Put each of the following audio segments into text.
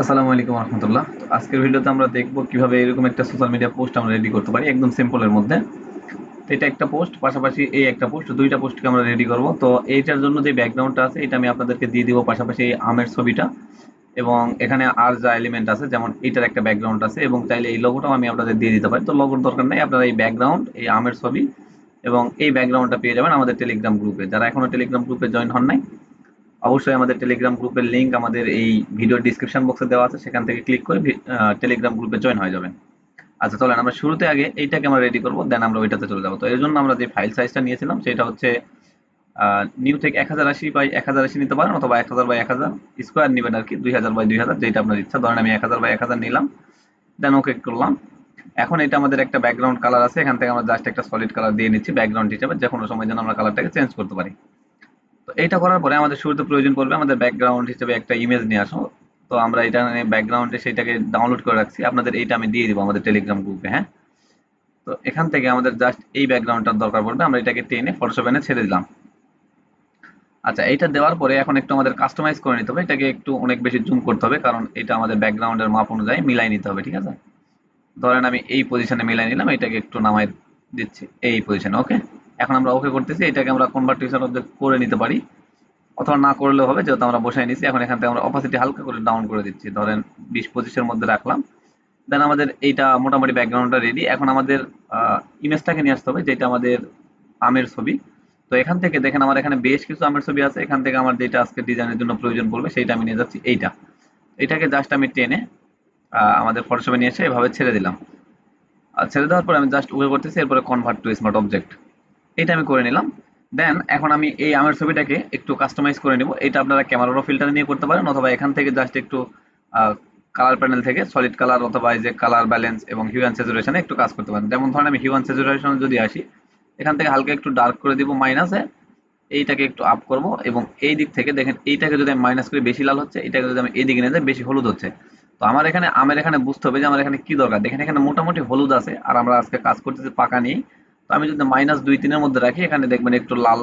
আসসালামু আলাইকুম রহমতুল্লাহ। আজকের ভিডিওতে আমরা দেখব কীভাবে এরকম একটা সোশ্যাল মিডিয়া পোস্ট আমরা রেডি করতে পারি, একদম সিম্পলের মধ্যে। তো এটা একটা পোস্ট পাশাপাশি এই একটা পোস্ট দুইটা পোস্টকে আমরা রেডি করব। তো এইটার জন্য যে ব্যাকগ্রাউন্ডটা আছে, এটা আমি আপনাদেরকে দিয়ে দিব পাশাপাশি এই আমের ছবিটা। এবং এখানে আর যা এলিমেন্ট আছে, যেমন এটার একটা ব্যাকগ্রাউন্ড আছে, এবং চাইলে এই লোগোটাও আমি আপনাদের দিয়ে দিতে পারি। তো লোগোর দরকার নেই, আপনারা এই ব্যাকগ্রাউন্ড এই আমের ছবি, এবং এই ব্যাকগ্রাউন্ডটা পেয়ে যাবেন আমাদের টেলিগ্রাম গ্রুপে যারা এখনও টেলিগ্রাম গ্রুপে জয়েন হন নাই অবশ্যই আমাদের টেলিগ্রাম গ্রুপের লিংক আমাদের এই ভিডিওর ডিসক্রিপশন বক্সে দেওয়া আছে, সেখান থেকে ক্লিক করে টেলিগ্রাম গ্রুপে জয়েন হয়ে যাবেন। আচ্ছা চলেন, আমরা শুরুতে আগে এইটাকে আমরা রেডি করব দেন আমরা ওইটাতে চলে যাব। তো এর জন্য আমরা যে ফাইল সাইজটা নিয়েছিলাম, সেটা হচ্ছে নিউ থেকে এক হাজার আশি বাই এক হাজার আশি নিতে পারেন অথবা এক হাজার বাই এক হাজার স্কোয়ার নেবেন আর কি দুই হাজার বাই দুই হাজার, যেটা আপনার ইচ্ছা। ধরেন আমি এক হাজার বাই এক হাজার নিলাম দেন ওকে করলাম। এখন এটা আমাদের একটা ব্যাকগ্রাউন্ড কালার আছে, এখান থেকে আমরা জাস্ট একটা সলিড কালার দিয়ে নিচ্ছি ব্যাকগ্রাউন্ড হিসেবে যে কোনো সময় যেন আমরা কালারটাকে চেঞ্জ করতে পারি। তো এইটা করার পরে আমাদের শুরুতে প্রয়োজন পড়বে আমাদের ব্যাকগ্রাউন্ড হিসেবে একটা ইমেজ নিয়ে আসো। তো আমরা এটা ব্যাকগ্রাউন্ডে সেটাকে ডাউনলোড করে রাখছি। আপনাদের এইটা আমি দিয়ে দিব আমাদের টেলিগ্রাম গ্রুপে হ্যাঁ? তো এখান থেকে আমাদের জাস্ট এই ব্যাকগ্রাউন্ডটার দরকার পড়বে, আমরা এটাকে টেনে ফটোশপ এনে ছেড়ে দিলাম। আচ্ছা এইটা দেওয়ার পরে এখন একটু আমাদের কাস্টমাইজ করে নিতে হবে। এটাকে একটু অনেক বেশি জুম করতে হবে, কারণ এটা আমাদের ব্যাকগ্রাউন্ডের মাপ অনুযায়ী মিলাই নিতে হবে, ঠিক আছে? ধরেন আমি এই পজিশনে মিলাই নিলাম, এটাকে একটু নামাই দিচ্ছি, এই পজিশনে ওকে এখন আমরা ওকে করতেছি, এটাকে আমরা কনভার্টেশন অবজেক্ট করে নিতে পারি। অথবা না করলেও হবে, যেহেতু আমরা বসাই নিছি, এখন এখান থেকে আমরা অপাসিটি হালকা করে ডাউন করে দিচ্ছি। ধরেন বিশ পঁচিশের মধ্যে রাখলাম। দেন আমাদের এইটা মোটামুটি ব্যাকগ্রাউন্ডটা রেডি এখন আমাদের ইমেজটাকে নিয়ে আসতে হবে, যেটা আমাদের আমের ছবি। তো এখান থেকে দেখেন আমার এখানে বেশ কিছু আমের ছবি আছে। এখান থেকে আমার যেটা আজকে ডিজাইনের জন্য প্রয়োজন পড়বে, সেইটা আমি নিয়ে যাচ্ছি এইটা। এটাকে জাস্ট আমি টেনে আমাদের ফটোশপে নিয়ে এসে এভাবে ছেড়ে দিলাম। আর ছেড়ে দেওয়ার পর আমি জাস্ট ওকে করতেছি, এরপরে কনভার্ট টু স্মার্ট অবজেক্ট এটা আমি করে নিলাম। দেন এখন আমি এই আমের ছবিটাকে একটু কাস্টমাইজ করে নিব। এটা আপনারা ক্যামেরারও ফিল্টার নিয়ে করতে পারেন অথবা এখান থেকে জাস্ট একটু কালার প্যানেল থেকে সলিড কালার অথবা এই যে কালার ব্যালেন্স এবং হিউ অ্যান্ড সেচুরেশনে একটু কাজ করতে পারেন। যেমন ধরেন আমি হিউ অ্যান্ড সেচুরেশনে যদি আসি, এখান থেকে হালকা একটু ডার্ক করে দিব মাইনাসে এইটাকে একটু আপ করব এবং এই দিক থেকে দেখেন, এইটাকে যদি আমি মাইনাস করে বেশি লাল হচ্ছে, এটাকে যদি আমি এই দিকে নিয়ে যাই, বেশি হলুদ হচ্ছে। তো আমার এখানে, আমের এখানে বুঝতে হবে যে আমার এখানে কি দরকার। দেখেন এখানে মোটামুটি হলুদ আছে। আর আমরা আজকে কাজ করতেছি পাকা নিয়েই। তো আমি যদি মাইনাস দুই তিনের মধ্যে রাখি, এখানে দেখবেন একটু লাল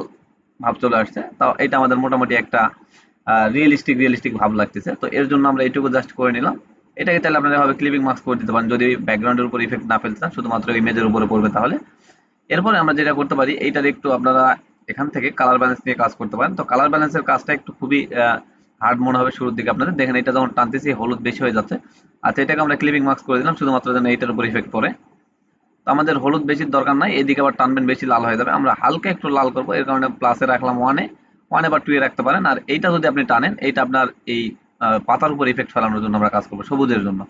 ভাব চলে আসছে। তাও এটা আমাদের মোটামুটি একটা রিয়েলিস্টিক রিয়েলিস্টিক ভাব লাগতেছে। তো এর জন্য আমরা এইটুকু জাস্ট করে নিলাম। এটাকে তাহলে আপনারা এভাবে ক্লিপিং মাস্ক করে দিতে পারেন, যদি ব্যাকগ্রাউন্ডের উপর ইফেক্ট না ফেলতে চান, শুধুমাত্র ইমেজের উপরে পড়বে তাহলে। এরপরে আমরা যেটা করতে পারি, এইটার একটু আপনারা এখান থেকে কালার ব্যালেন্স নিয়ে কাজ করতে পারেন। তো কালার ব্যালেন্সের কাজটা একটু খুবই হার্ড মনে হবে শুরুর দিকে আপনাদের। দেখেন এটা যখন টানতেছি, হলুদ বেশি হয়ে যাচ্ছে। আচ্ছা এটাকে আমরা ক্লিপিং মার্কস করে দিলাম, শুধুমাত্র যেন এইটার উপর ইফেক্ট পড়ে। আমাদের হলুদ বেশির দরকার নাই, এদিকে আবার টানবেন, বেশি লাল হয়ে যাবে। আমরা হালকা একটু লাল করব, এর কারণে প্লাসে রাখলাম ওয়ানে ওয়ানে বা টু এ রাখতে পারেন। আর এইটা যদি আপনি টানেন, এইটা আপনার এই পাতার উপর ইফেক্ট ফেলানোর জন্য আমরা কাজ করব, সবুজের জন্য।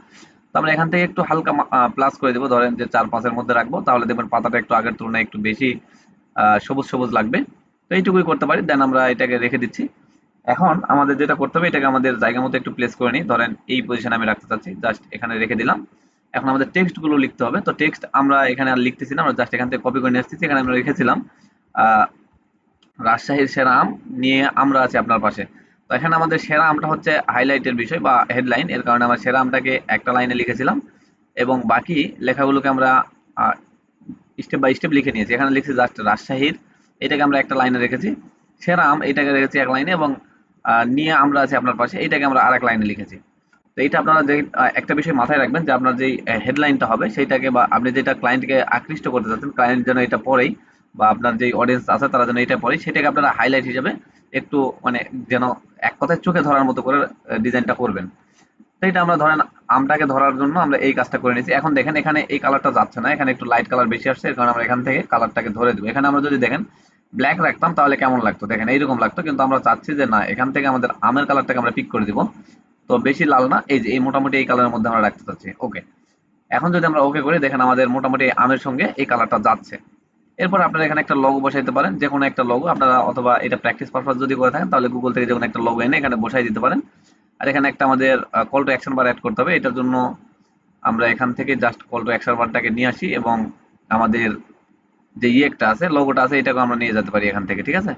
তো আমরা এখান থেকে একটু হালকা প্লাস করে দেবো। ধরেন যে চার পাঁচের মধ্যে রাখব, তাহলে দেখবেন পাতাটা একটু আগের তুলনায় একটু বেশি সবুজ সবুজ লাগবে। তো এইটুকুই করতে পারি দেন আমরা এটাকে রেখে দিচ্ছি। এখন আমাদের যেটা করতে হবে, এটাকে আমাদের জায়গা মতো একটু প্লেস করে নিই। ধরেন এই পজিশনে আমি রাখতে চাচ্ছি জাস্ট এখানে রেখে দিলাম। এখন আমাদের টেক্সটগুলো লিখতে হবে। তো টেক্সট আমরা এখানে আর লিখতেছি না, আমরা জাস্ট এখান থেকে কপি করে নিয়ে আসতেছি এখানে আমরা লিখেছিলাম রাজশাহীর সেরা আম নিয়ে আমরা আছি আপনার পাশে। তো এখানে আমাদের সেরা আমটা হচ্ছে হাইলাইটের বিষয় বা হেডলাইন এর কারণে আমরা সেরা আমটাকে একটা লাইনে লিখেছিলাম। এবং বাকি লেখাগুলোকে আমরা স্টেপ বাই স্টেপ লিখে নিয়েছি। এখানে লিখছি জাস্ট রাজশাহীর, এটাকে আমরা একটা লাইনে রেখেছি। সেরা আম, এটাকে রেখেছি এক লাইনে এবং নিয়ে আমরা আছি আপনার পাশে, এটাকে আমরা আর এক লাইনে লিখেছি। তো এইটা আপনারা যে একটা বিষয় মাথায় রাখবেন যে আপনার যে হেডলাইনটা হবে সেইটাকে বা আপনি যেটা ক্লায়েন্টকে আকৃষ্ট করতে চাচ্ছেন ক্লায়েন্ট যেন এটা পড়েই বা আপনার যে অডিয়েন্স আছে তারা যেন এটা পড়ে সেটাকে আপনারা হাইলাইট হিসেবে একটু মানে যেন এক কথায় চোখে ধরার মতো করে ডিজাইনটা করবেন। তো এটা আমরা ধরেন আমটাকে ধরার জন্য আমরা এই কাজটা করে নিয়েছি। এখন দেখেন এখানে এই কালারটা যাচ্ছে না, এখানে একটু লাইট কালার বেশি আসছে কারণে আমরা এখান থেকে কালারটাকে ধরে দেবো। এখানে আমরা যদি দেখেন ব্ল্যাক রাখতাম তাহলে কেমন লাগতো? দেখেন এইরকম লাগতো, কিন্তু আমরা চাচ্ছি যে না, এখান থেকে আমাদের আমের কালারটাকে আমরা পিক করে দিব। তো বেশি লাল না, এই যে, এই মোটামুটি এই কালারের মধ্যে আমরা রাখতে চাচ্ছি। ওকে এখন যদি আমরা ওকে করি, দেখেন আমাদের মোটামুটি আমের সঙ্গে এই কালারটা যাচ্ছে। এরপর আপনারা এখানে একটা লগো বসাইতে পারেন, যে কোনো একটা লগো আপনারা অথবা এটা প্র্যাকটিস পারপাস যদি করে থাকেন, তাহলে গুগল থেকে যে কোনো একটা লগো এনে এখানে বসাই দিতে পারেন। আর এখানে একটা আমাদের call to action bar add করতে হবে, এটার জন্য আমরা এখান থেকে জাস্ট কল টু অ্যাকশন বারটাকে নিয়ে আসি এবং আমাদের যে ইয়েটা আছে লোগোটা আছে, এটাকে আমরা নিয়ে যেতে পারি এখান থেকে, ঠিক আছে?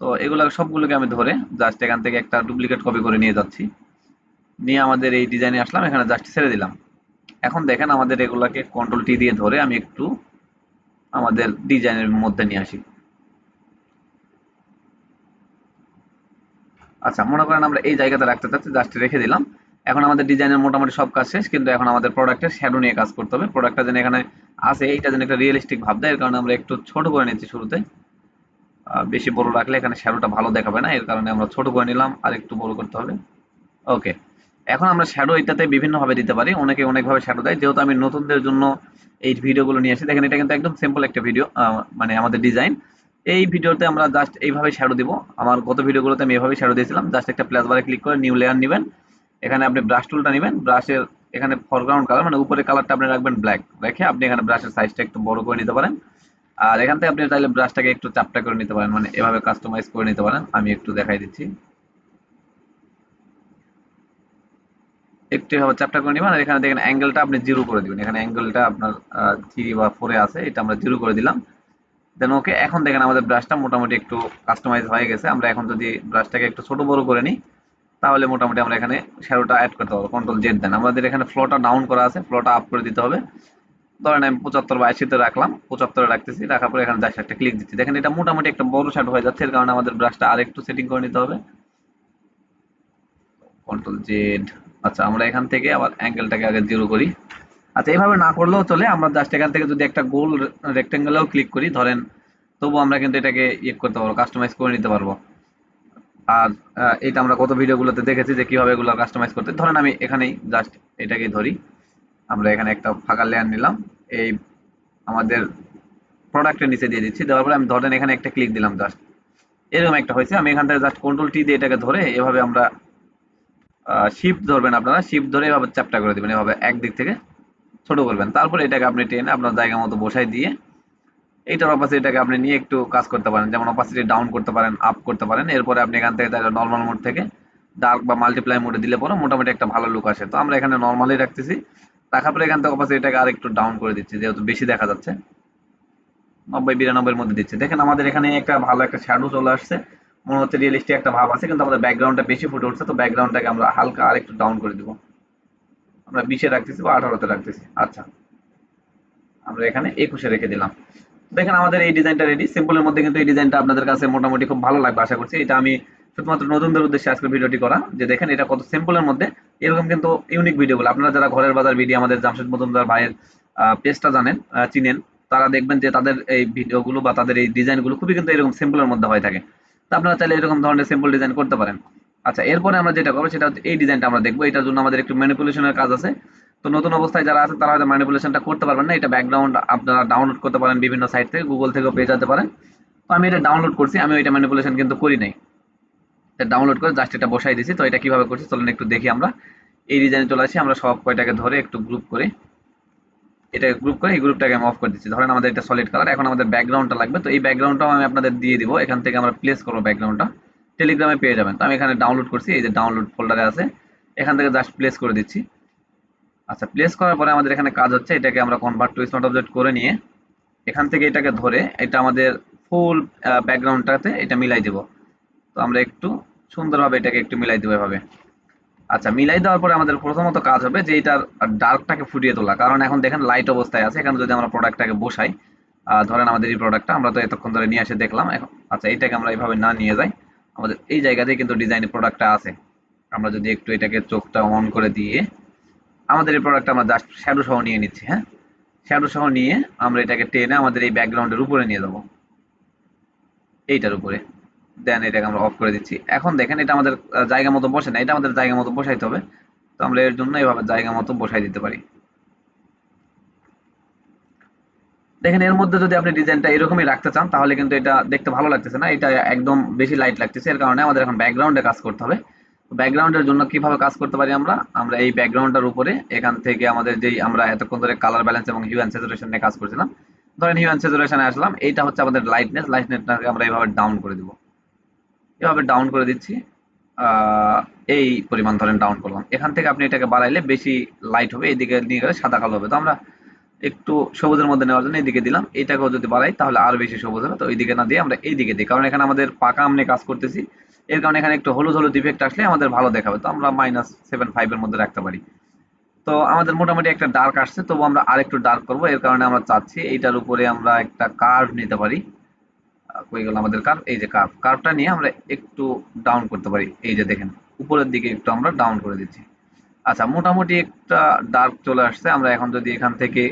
তো এগুলো সবগুলোকে আমি ধরে জাস্ট এখান থেকে একটা ডুপ্লিকেট কপি করে নিয়ে যাচ্ছি। নিয়ে আমাদের এই ডিজাইনে আসলাম, এখানে জাস্ট ছেড়ে দিলাম। এখন দেখেন আমাদের এগুলাকে কন্ট্রোল টি দিয়ে ধরে আমি একটু আমাদের ডিজাইনের মধ্যে নিয়ে আসি। আচ্ছা মনে করেন আমরা এই জায়গাতে রাখতে চাচ্ছি জাস্ট রেখে দিলাম। এখন আমাদের ডিজাইনের মোটামুটি সব কাজ শেষ, কিন্তু এখন আমাদের প্রোডাক্টের শ্যাডো নিয়ে কাজ করতে হবে। প্রোডাক্টটা যেন এখানে আছে, এইটা যেন একটা রিয়েলিস্টিক ভাব দেয়, এর কারণে আমরা একটু ছোট করে নিচ্ছি শুরুতে। বেশি বড় রাখলে এখানে শ্যাডোটা ভালো দেখাবে না, এর কারণে আমরা ছোট করে নিলাম আর একটু বড় করতে হবে। ওকে এখন আমরা শ্যাডো এটাতে বিভিন্ন ভাবে দিতে পারি, অনেকে অনেকভাবে শ্যাডো দেয়। যেহেতু আমি নতুনদের জন্য এই ভিডিওগুলো নিয়ে আসি, দেখেন এটা কিন্তু একদম সিম্পল একটা ভিডিও মানে আমাদের ডিজাইন এই ভিডিওতে আমরা জাস্ট এইভাবে শ্যাডো দিব। আমার গত ভিডিওগুলোতে আমি এইভাবে শ্যাডো দিয়েছিলাম। জাস্ট একটা প্লাস বারে ক্লিক করে নিউ লেয়ার নেবেন। এখানে আপনি ব্রাশ টুলটা নেবেন। ব্রাশের এখানে ফরগ্রাউন্ড কালার মানে উপরে কালারটা আপনি রাখবেন ব্ল্যাক রেখে আপনি এখানে ব্রাশের সাইজটা একটু বড় করে নিতে পারেন। আর এখান থেকে আপনি চাইলে ব্রাশটাকে একটু চাপটা করে নিতে পারেন মানে এভাবে কাস্টমাইজ করে নিতে পারেন। আমি একটু দেখাই দিচ্ছি। একটু এভাবে চাপটা করে নিবেন আর এখানে দেখেন অ্যাঙ্গেলটা আপনি জিরো করে দিবেন। এখানে অ্যাঙ্গেলটা আপনার থ্রি বা ফোরে আছে, এটা আমরা জিরো করে দিলাম। দেন ওকে এখন দেখেন আমাদের ব্রাশটা মোটামুটি একটু কাস্টমাইজ হয়ে গেছে। আমরা এখন যদি ব্রাশটাকে একটু ছোট বড় করে নিই, তাহলে মোটামুটি আমরা এখানে শ্যাডোটা অ্যাড করতে পারব। Control Z then. আমাদের এখানে ফ্লোটা ডাউন করা আছে ফ্লোটা আপ করে দিতে হবে। ধরেন আমি পঁচাত্তর বা আশিতে রাখলাম, পঁচাত্তরে রাখতেছি, রাখার পরে এখানে জাস্ট একটা ক্লিক দিচ্ছি। দেখেন এটা মোটামুটি একটা বড় শ্যাডো হয়ে যাচ্ছে, এর কারণে আমাদের ব্রাশটা আর একটু সেটিং করে নিতে হবে। কন্ট্রোল জেড আচ্ছা আমরা এখান থেকে আবার অ্যাঙ্গেলটাকে আগে জিরো করি। আচ্ছা এভাবে না করলেও চলে, আমরা জাস্ট এখান থেকে যদি একটা গোল রেক্টেঙ্গেলেও ক্লিক করি, ধরেন তবু আমরা কিন্তু এটাকে ইয়ে করতে পারব কাস্টমাইজ করে নিতে পারব। আর এটা আমরা কত ভিডিওগুলোতে দেখেছি যে কীভাবে এগুলো কাস্টমাইজ করতে, ধরেন আমি এখানেই জাস্ট এটাকে ধরি। আমরা এখানে একটা ফাঁকা লেয়ার নিলাম, এই আমাদের প্রোডাক্টের নিচে দিয়ে দিচ্ছি, দেওয়ার পরে আমি ধরেন এখানে একটা ক্লিক দিলাম জাস্ট এরকম একটা হয়েছে, আমি এখান থেকে জাস্ট কন্ট্রোল টি দিয়ে এটাকে ধরে, এভাবে আমরা শিফট ধরবেন আপনারা শিফট ধরে এভাবে চ্যাপটা করে দিবেন, এভাবে একদিক থেকে ছোট করবেন। তারপরে এটাকে আপনি টেনে আপনার জায়গা মতো বসাই দিয়ে এইটার অপাসিটিটাকে আপনি নিয়ে একটু কাজ করতে পারেন। যেমন অপাসিটি ডাউন করতে পারেন আপ করতে পারেন। এরপরে আপনি এখান থেকে নর্মাল মোড থেকে ডার্ক বা মাল্টিপ্লাই মোডে দিলে পরে মোটামুটি একটা ভালো লুক আসে। তো আমরা এখানে নর্মালি রাখতেছি। রাখার পরে এখান থেকে অপাসিটিটাকে আর একটু ডাউন করে দিচ্ছি, যেহেতু বেশি দেখা যাচ্ছে। নব্বই, বিরানব্বইয়ের মধ্যে দিচ্ছে। দেখেন আমাদের এখানে একটা ভালো একটা শ্যাডো চলে আসছে। মনে হচ্ছে রিয়েলিস্টিক একটা ভাব আছে, কিন্তু আমাদের ব্যাকগ্রাউন্ডটা বেশি ফুটে উঠছে, তো ব্যাকগ্রাউন্ডটাকে আমরা হালকা আর একটু ডাউন করে দিব। আমরা বিশে রাখতেছি বা আঠারোতে রাখতেছি। আচ্ছা আমরা এখানে একুশে রেখে দিলাম। দেখেন আমাদের এই ডিজাইনটা রেডি সিম্পলের মধ্যে কিন্তু এই ডিজাইনটা আপনাদের কাছে মোটামুটি খুব ভালো লাগবে, আশা করছি। এটা আমি শুধুমাত্র নতুনদের উদ্দেশ্যে আজকে ভিডিওটি করা, যে দেখেন এটা কত সিম্পলের মধ্যে। এরকম কিন্তু ইউনিক ভিডিওগুলো আপনারা যারা ঘরের বাজার ভিডিও আমাদের জামশেদ মজুমদার ভাইয়ের পেজটা জানেন চিনেন, তারা দেখবেন যে তাদের এই ভিডিওগুলো বা তাদের এই ডিজাইনগুলো খুবই কিন্তু এরকম সিম্পলের মধ্যে হয়ে থাকে। আপনারা চাইলে এরকম ধরনের সিম্পল ডিজাইন করতে পারেন। আচ্ছা এরপরে আমরা যেটা করব সেটা হচ্ছে এই ডিজাইনটা আমরা দেখব। এটার জন্য আমাদের একটু ম্যানিপুলেশনের কাজ আছে। তো নতুন অবস্থায় যারা আছে, তারা হয়তো ম্যানিপুলেশনটা করতে পারবেন না। এটা ব্যাকগ্রাউন্ড আপনারা ডাউনলোড করতে পারেন বিভিন্ন সাইট থেকে গুগল থেকেও পেয়ে যেতে পারেন। তো আমি এটা ডাউনলোড করছি। আমি এটা ম্যানিপুলেশন কিন্তু করি নাই। এটা ডাউনলোড করে জাস্ট এটা বসাই দিছি। তো এটা কীভাবে করছি, চলুন একটু দেখি আমরা। এই ডিজাইনে চলে আসি। আমরা সব কয়টাকে ধরে একটু গ্রুপ করে। এটা গ্রুপ করে, এই গ্রুপটাকে আমি অফ করে দিচ্ছি। ধরেন আমাদের এটা সলিড কালার এখন আমাদের ব্যাকগ্রাউন্ডটা লাগবে। তো এই ব্যাকগ্রাউন্ডটাও আমি আপনাদের দিয়ে দিব। এখান থেকে আমরা প্লেস করব ব্যাকগ্রাউন্ডটা টেলিগ্রামে পেয়ে যাবেন। তো আমি এখানে ডাউনলোড করছি, এই যে ডাউনলোড ফোল্ডারে আছে। এখান থেকে জাস্ট প্লেস করে দিচ্ছি। আচ্ছা প্লেস করার পরে আমাদের এখানে কাজ হচ্ছে, এটাকে আমরা কনভার্ট টু স্মার্ট অবজেক্ট করে নিয়ে এখান থেকে এটাকে ধরে এটা আমাদের ফুল ব্যাকগ্রাউন্ডটাতে এটা মিলাই দেব। তো আমরা একটু সুন্দরভাবে এটাকে একটু মিলাই দেবো এভাবে। আচ্ছা মিলাই দেওয়ার পরে আমাদের প্রথমত কাজ হবে যে এটার ডার্কটাকে ফুটিয়ে তোলা। কারণ এখন দেখেন লাইট অবস্থায় আছে, এখানে যদি আমরা প্রোডাক্টটাকে বসাই ধরেন আমাদের এই প্রোডাক্টটা আমরা তো এতক্ষণ ধরে নিয়ে এসে দেখলাম। এখন আচ্ছা এইটাকে আমরা এইভাবে না নিয়ে যাই। আমাদের এই জায়গাতেই কিন্তু ডিজাইনের প্রোডাক্টটা আছে। আমরা যদি একটু এটাকে চোখটা অন করে দিয়ে, আমাদের এই প্রোডাক্টটা আমরা জাস্ট শ্যাডো সহ নিয়ে নিচ্ছি হ্যাঁ? শ্যাডো সহ নিয়ে আমরা এটাকে টেনে আমাদের এই ব্যাকগ্রাউন্ডের উপরে নিয়ে যাব। এইটার উপরে। দেন এটাকে আমরা অফ করে দিচ্ছি। এখন দেখেন এটা আমাদের জায়গা মতো বসে না, এটা আমাদের জায়গা মতো বসাইতে হবে। তো আমরা এর জন্য এইভাবে জায়গা মতো বসাই দিতে পারি। দেখেন এর মধ্যে যদি আপনি ডিজাইনটা এরকমই রাখতে চান, তাহলে কিন্তু এটা দেখতে ভালো লাগতেছে না। এটা একদম বেশি লাইট লাগতেছে। এর কারণে আমাদের এখন ব্যাকগ্রাউন্ডে কাজ করতে হবে। ব্যাকগ্রাউন্ডের জন্য কীভাবে কাজ করতে পারি আমরা? আমরা এই ব্যাকগ্রাউন্ডটার উপরে, এখান থেকে আমাদের যেই আমরা এতক্ষণ ধরে কালার ব্যালেন্স এবং হিউ অ্যান্ড স্যাচুরেশন নিয়ে কাজ করছিলাম, ধরেন হিউ অ্যান্ড স্যাচুরেশনে আসলাম। এইটা হচ্ছে আমাদের লাইটনেস লাইটনেসটাকে আমরা এইভাবে ডাউন করে দিব। এভাবে ডাউন করে দিচ্ছি। এই পরিমাণ ধরেন ডাউন করলাম। এখান থেকে আপনি এটাকে বাড়াইলে বেশি লাইট হবে এইদিকে নিয়ে গেলে সাদা কালো হবে। তো আমরা একটু সবুজের মধ্যে নেওয়ার জন্য এইদিকে দিলাম। এটাকেও যদি বাড়াই, তাহলে আরও বেশি সবুজ হবে। তো এইদিকে না দিয়ে আমরা এইদিকে দিই। কারণ এখানে আমাদের পাকা আমনে কাজ করতেছি। এর কারণে এখানে একটু হলুদ হলুদ ইফেক্ট আসলে আমাদের ভালো দেখাবে। তো আমরা মাইনাস সেভেন ফাইভের মধ্যে রাখতে পারি। তো আমাদের মোটামুটি একটা ডার্ক আসছে। তবু আমরা আরেকটু ডার্ক করব। এর কারণে আমরা চাচ্ছি এইটার উপরে আমরা একটা কার্ভ নিতে পারি। কই গেল আমাদের কার্ভ এই যে কার্ভ কার্ভটা নিয়ে আমরা একটু ডাউন করতে পারি। এই যে দেখেন, উপরের দিকে একটু আমরা ডাউন করে দিচ্ছি। আচ্ছা মোটামুটি একটা ডার্ক চলে আসছে। আমরা এখন যদি এখান থেকে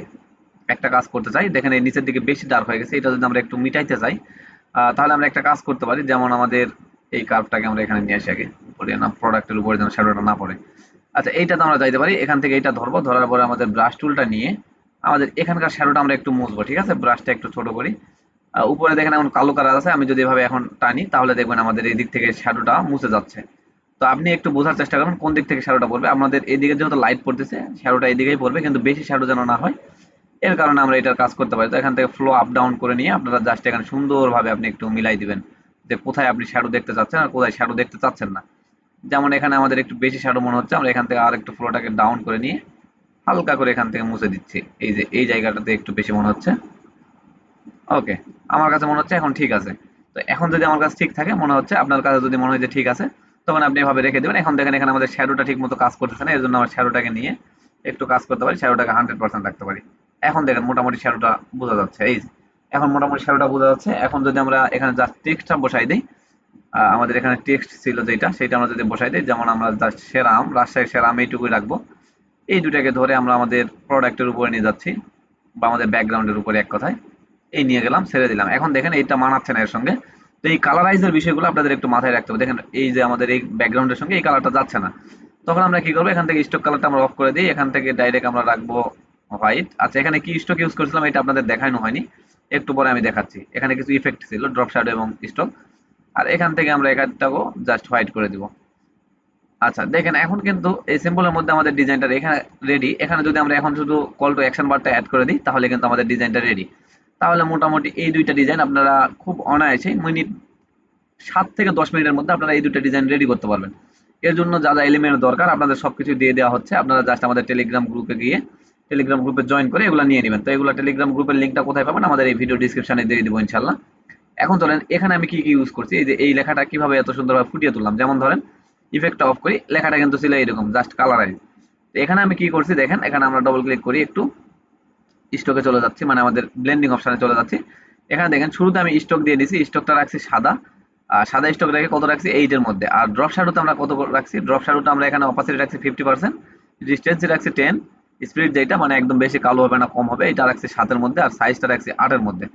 একটা কাজ করতে চাই, দেখেন এই নিচের দিকে বেশি ডার্ক হয়ে গেছে। এটা যদি আমরা একটু মিটাইতে চাই তাহলে আমরা একটা কাজ করতে পারি। যেমন আমাদের এই কার্ভটাকে আমরা এখানে নিয়ে আসি আগে। উপরে না প্রোডাক্টের উপরে যেন শ্যাডোটা না পড়ে। আচ্ছা এইটাতে আমরা যাইতে পারি। এখান থেকে এটা ধরবো। ধরার পরে আমাদের ব্রাশ টুলটা নিয়ে আমাদের এখানকার শ্যাডোটা আমরা একটু মুছবো, ঠিক আছে? ব্রাশটা একটু ছোট করি। উপরে দেখেন এখন কালো কালার আছে, আমি যদি এভাবে এখন টানি, তাহলে দেখবেন আমাদের এই দিক থেকে শ্যাডোটা মুছে যাচ্ছে। তো আপনি একটু বোঝার চেষ্টা করবেন কোন দিক থেকে শ্যাডোটা পড়বে। আমাদের এদিকে যেহেতু লাইট পড়তেছে শ্যাডোটা এদিকেই পড়বে, কিন্তু বেশি শ্যাডো যেন না হয়, এর কারণে আমরা এটার কাজ করতে পারি। তো এখান থেকে ফ্লো আপ ডাউন করে নিয়ে আপনারা জাস্ট এখানে সুন্দরভাবে আপনি একটু মিলাই দিবেন যে কোথায় আপনি শ্যাডো দেখতে চাচ্ছেন আর কোথায় শ্যাডো দেখতে চাচ্ছেন না। যেমন এখানে আমাদের একটু বেশি শ্যাডো মনে হচ্ছে, আমরা এখান থেকে আর একটু ফ্লোটাকে ডাউন করে নিয়ে হালকা করে এখান থেকে মুছে দিচ্ছি। এই যে, এই জায়গাটাতে একটু বেশি মনে হচ্ছে। ওকে আমার কাছে মনে হচ্ছে এখন ঠিক আছে। তো এখন যদি আমার কাছে ঠিক থাকে, মনে হচ্ছে আপনার কাছে যদি মনে হয় যে ঠিক আছে, তখন আপনি এভাবে রেখে দেবেন। এখন দেখেন এখানে আমাদের শ্যাডোটা ঠিক মতো কাজ করতেছে না এর জন্য আমার শ্যাডোটাকে নিয়ে একটু কাজ করতে পারি শ্যাডোটাকে হান্ড্রেড পার্সেন্ট রাখতে পারি। এখন দেখেন মোটামুটি শ্যাডোটা বোঝা যাচ্ছে, এই এখন মোটামুটি শ্যাডোটা বোঝা যাচ্ছে। এখন যদি আমরা এখানে জাস্ট টেক্সটটা বসাই দিই আমাদের এখানে টেক্সট ছিল যেটা, সেটা আমরা যদি বসাই দিই, যেমন আমরা জাস্ট সেরাম রাজশাহী সেরাম এইটুকুই রাখব। এই দুটাকে ধরে আমরা আমাদের প্রোডাক্টের উপরে নিয়ে যাচ্ছি, বা আমাদের ব্যাকগ্রাউন্ডের উপরে এক কথায়। এই নিয়ে গেলাম, ছেড়ে দিলাম। এখন দেখেন এইটা মানাচ্ছে না এর সঙ্গে। তো এই কালারাইজের বিষয়গুলো আপনাদের একটু মাথায় রাখতে হবে। দেখেন এই যে আমাদের এই ব্যাকগ্রাউন্ডের সঙ্গে এই কালারটা যাচ্ছে না। তখন আমরা কি করব? এখান থেকে স্টক কালারটা আমরা অফ করে দিই এখান থেকে ডাইরেক্ট আমরা রাখব হোয়াইট আচ্ছা এখানে কি স্টক ইউজ করেছিলাম? এটা আপনাদের দেখানো হয়নি। একটু পরে আমি দেখাচ্ছি। এখানে কিছু ইফেক্ট ছিল ড্রপ শ্যাডো এবং স্টক আর এখান থেকে আমরা এখানটাকেও জাস্ট হোয়াইট করে দিব। আচ্ছা দেখেন এখন কিন্তু এই সিম্বলের মধ্যে আমাদের ডিজাইনটা এখানে রেডি এখানে যদি আমরা এখন শুধু কল টু অ্যাকশন বারটা অ্যাড করে দিই, তাহলে কিন্তু আমাদের ডিজাইনটা রেডি তাহলে মোটামুটি এই দুইটা ডিজাইন আপনারা খুব অনায়াসে মিনিট সাত থেকে দশ মিনিটের মধ্যে আপনারা এই দুটো ডিজাইন রেডি করতে পারবেন। এর জন্য যা যা এলিমেন্ট দরকার আপনাদের সবকিছু দিয়ে দেওয়া হচ্ছে। আপনারা জাস্ট আমাদের টেলিগ্রাম গ্রুপে গিয়ে টেলিগ্রাম গ্রুপে জয়েন করে এগুলো নিয়ে নেবেন। তো এগুলো টেলিগ্রাম গ্রুপের লিঙ্কটা কোথায় পাবেন আমাদের এই ভিডিও ডিসক্রিপশনে দিয়ে দিব ইনশাল্লাহ এখন ধরেন এখানে আমি কি কি ইউজ করছি? এই যে এই লেখাটা কীভাবে এত সুন্দরভাবে ফুটিয়ে তুললাম? যেমন ধরেন ইফেক্টটা অফ করি, লেখাটা কিন্তু ছিল এরকম জাস্ট কালারাইজ তো এখানে আমি কি করছি দেখেন, এখানে আমরা ডবল ক্লিক করি একটু। স্টকে চলে যাচ্ছি মানে আমাদের ব্লেন্ডিং অপশনে চলে যাচ্ছি। এখানে দেখেন, শুরুতে আমি স্টক দিয়ে দিছি স্টকটা রাখছি সাদা। আর সাদা স্টক রেখে কত রাখছি? এইটের মধ্যে। আর ড্রপ শ্যাডোতে আমরা কত রাখছি? ড্রপ শ্যাডোটা আমরা এখানে অপাসিটি রাখছি ফিফটি পার্সেন্ট ডিস্টেন্সি রাখছি টেন স্পিড যেটা মানে একদম বেশি কালো হবে না, কম হবে, এটা রাখছি সাতের মধ্যে। আর সাইজটা রাখছি আটের মধ্যে।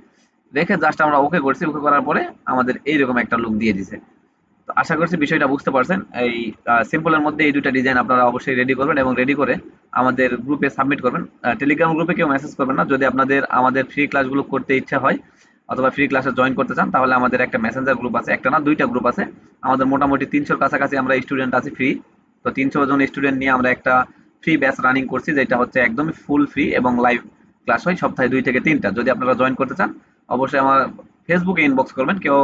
রেখে জাস্ট আমরা ওকে করছি। ওকে করার পরে আমাদের এইরকম একটা লুক দিয়ে দিছে। আশা করছি বিষয়টা বুঝতে পারছেন। এই সিম্পলের মধ্যে এই দুইটা ডিজাইন আপনারা অবশ্যই রেডি করবেন এবং রেডি করে আমাদের গ্রুপে সাবমিট করবেন। টেলিগ্রাম গ্রুপে কেউ মেসেজ করবেন না। যদি আপনাদের, আমাদের ফ্রি ক্লাসগুলো করতে ইচ্ছা হয় অথবা ফ্রি ক্লাসে জয়েন করতে চান, তাহলে আমাদের একটা মেসেঞ্জার গ্রুপ আছে, একটা না, দুইটা গ্রুপ আছে। আমাদের মোটামুটি তিনশোর কাছাকাছি আমরা স্টুডেন্ট আছি ফ্রি তো তিনশো জন স্টুডেন্ট নিয়ে আমরা একটা ফ্রি ব্যাচ রানিং করছি, যেটা হচ্ছে একদমই ফুল ফ্রি এবং লাইভ ক্লাস হয় সপ্তাহে দুই থেকে তিনটা। যদি আপনারা জয়েন করতে চান, অবশ্যই আমার ফেসবুকে ইনবক্স করবেন। কেউ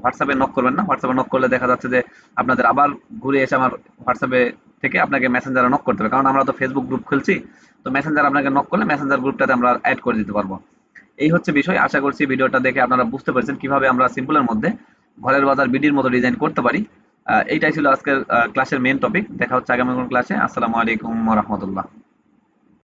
হোয়াটসঅ্যাপে নক করবেন না। হোয়াটসঅ্যাপে নক করলে দেখা যাচ্ছে যে আপনাদের আবার ঘুরে এসে আমার হোয়াটসঅ্যাপে থেকে আপনাকে মেসেঞ্জারে নক করতে হবে। কারণ আমরা তো ফেসবুক গ্রুপ খুলছি, তো মেসেঞ্জার আপনাকে নক করলে মেসেঞ্জার গ্রুপটাতে আমরা অ্যাড করে দিতে পারব। এই হচ্ছে বিষয়। আশা করছি ভিডিওটা দেখে আপনারা বুঝতে পারছেন কীভাবে আমরা সিম্পলের মধ্যে ঘরের বাজার বিডির মতো ডিজাইন করতে পারি। এইটাই ছিল আজকের ক্লাসের মেন টপিক দেখা হচ্ছে আগামী কোন ক্লাসে আসসালামু আলাইকুম রহমতুল্লাহ।